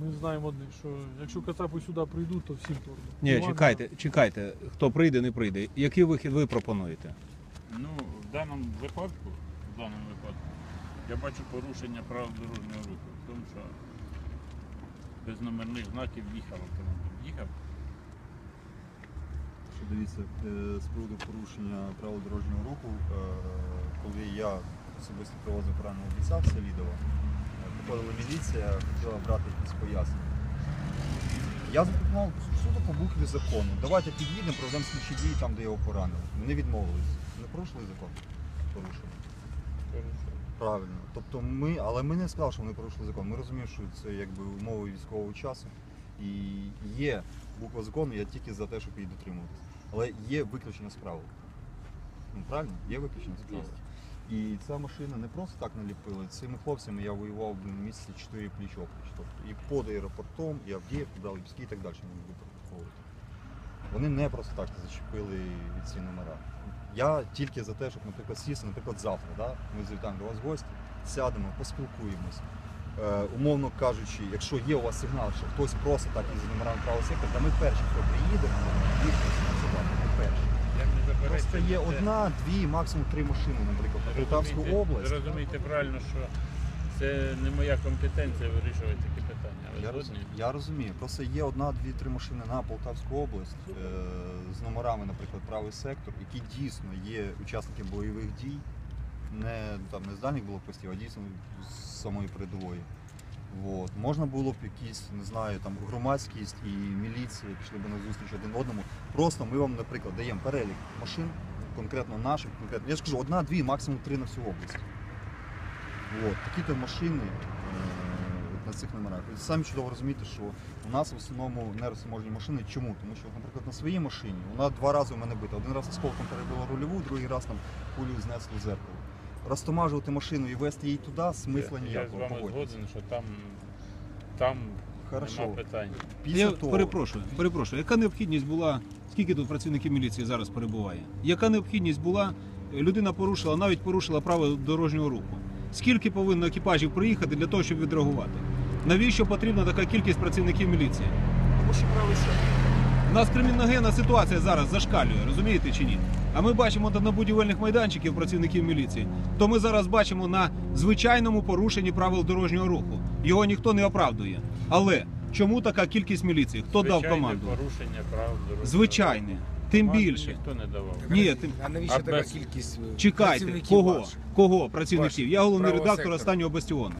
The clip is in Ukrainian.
Ми знаємо одне, що якщо кацапи сюди прийдуть, то всім торба. Ні, чекайте, чекайте, хто прийде, не прийде. Який вихід ви пропонуєте? Ну, в даному випадку, в даному випадку, я бачу порушення правил дорожнього руху. В тому, що без номерних знаків їхав автомобіль. Їхав. Що дивіться, е, з приводу порушення правил дорожнього руху, е, коли я особисто привозив пораненого бійця в приходила міліція, хотіла брати якісь пояснення. Я запропонував суто по букві закону. Давайте під'їдемо, проведемо слідчі дії там, де його поранили. Вони відмовились. Не порушили закон? Порушили. Правильно. Тобто ми, але ми не сказали, що вони порушили закон. Ми розуміємо, що це якби умови військового часу. І є буква закону, я тільки за те, щоб її дотримуватися. Але є виключення з правил. Ну, правильно? Є виключення з правил. І ця машина не просто так наліпили. Цими хлопцями я воював місяці 4 пліч. Тобто і під аеропортом, і Авдіївку, дали Липський і так далі не буду перераховувати. Вони не просто так зачепили ці номера. Я тільки за те, щоб, наприклад, сісти, наприклад, завтра, да? ми завітаємо до вас гості, сядемо, поспілкуємось. Е, умовно кажучи, якщо є у вас сигнал, що хтось просто так із номерами правого сектора, то ми перші, хто приїде, їх працювати, ми перші. Просто є одна, дві, максимум три машини, наприклад, на Полтавську область. Зрозумійте правильно, що це не моя компетенція вирішувати такі питання. Ви я розумію. Просто є одна, дві, три машини на Полтавську область е... з номерами, наприклад, правий сектор, які дійсно є учасники бойових дій, не там не з дальніх блокпостів, а дійсно з самої передової. От. Можна було б якісь, не знаю, там громадськість і міліція пішли б на зустріч один одному. Просто ми вам, наприклад, даємо перелік машин, конкретно наших, конкретно. Я ж кажу, одна, дві, максимум три на всю область. От, такі-то машини е, на цих номерах. Ви самі чудово розумієте, що у нас в основному нерозможні машини. Чому? Тому що, наприклад, на своїй машині вона два рази у мене бита. Один раз осколком перебила рульову, другий раз там кулю знесло зеркало. Розтомажувати машину і вести її туди смисла Я з ніякого. вами погодьтесь. згоден, що там, там Хорошо. нема питань. Після Я того, перепрошую, перепрошую. Яка необхідність була, скільки тут працівників міліції зараз перебуває? Яка необхідність була? Людина порушила, навіть порушила правила дорожнього руху. Скільки повинно екіпажів приїхати для того, щоб відреагувати? Навіщо потрібна така кількість працівників міліції? тому що правий сектор. Нас криміногенна ситуація зараз зашкалює, розумієте чи ні? А ми бачимо на будівельних майданчиків працівників міліції. То ми зараз бачимо на звичайному порушенні правил дорожнього руху. Його ніхто не оправдує. Але чому така кількість міліції? Хто дав команду? порушення прав дорожнього Звичайне. Тим більше. Ніхто не давав. Ні, тим... А навіщо А така без- кількість е, чекайте, працівників кого? ваших? Кого працівників? Я головний Правого редактор сектора. останнього бастіону.